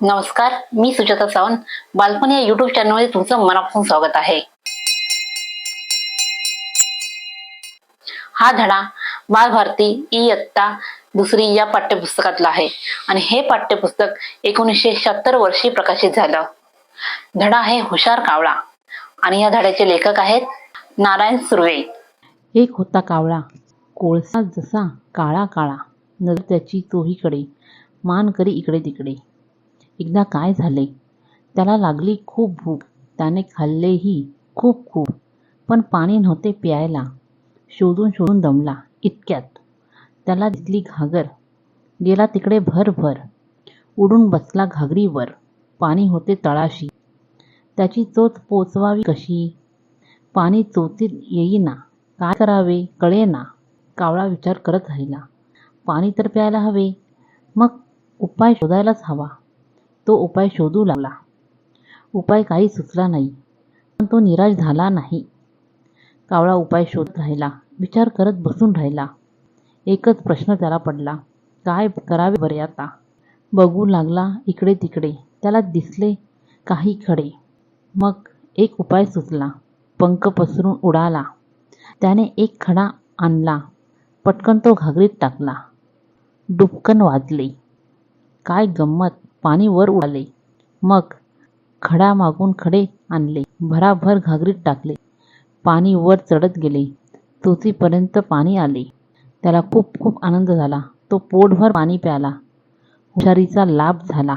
नमस्कार मी सुजाता सावंत. बालपण या युट्यूब चॅनलमध्ये तुमचं मनापासून स्वागत आहे. हा धडा बालभारती इयत्ता दुसरी या पाठ्यपुस्तकातला आहे. आणि हे पाठ्यपुस्तक एकोणीसशे शहात्तर वर्षी प्रकाशित झालं. धडा आहे हुशार कावळा. आणि या धड्याचे लेखक आहेत नारायण सुर्वे. एक होता कावळा. कोळसा जसा काळा काळा नजर त्याची चोहीकडे मान करी इकडे तिकडे. एकदा काय झाले? त्याला लागली खूप भूक. त्याने खाल्लेही खूप खूप. पण पाणी नव्हते प्यायला. शोधून शोधून दमला. इतक्यात. त्याला दिसली घागर. गेला तिकडे भर भर. उडून बसला घागरीवर. पाणी होते तळाशी. त्याची चोच पोचवावी कशी? पाणी चोचीत येईना. काय करावे? कळेना. कावळा विचार करत राहिला. पाणी तर प्यायला हवे. मग उपाय शोधायलाच हवा. तो उपाय शोधू लागला. उपाय काही सुचला नाही पण तो निराश झाला नाही. कावळा उपाय शोधत राहिला विचार करत बसून राहिला. एकच प्रश्न त्याला पडला काय करावे बरे आता? बघू लागला इकडे तिकडे त्याला दिसले काही खडे. मग एक उपाय सुचला पंख पसरून उडाला. त्याने एक खडा आणला पटकन तो घागरीत टाकला. डुबकन वाजले. काय गंमत? पाणी वर उडाले. मग खडा मागून खडे आणले. भराभर घागरीत टाकले. पाणी वर चढत गेले. तुतीपर्यंत पाणी आले. त्याला खूप खूप आनंद झाला. तो पोटभर पाणी प्याला. हुशारीचा लाभ झाला.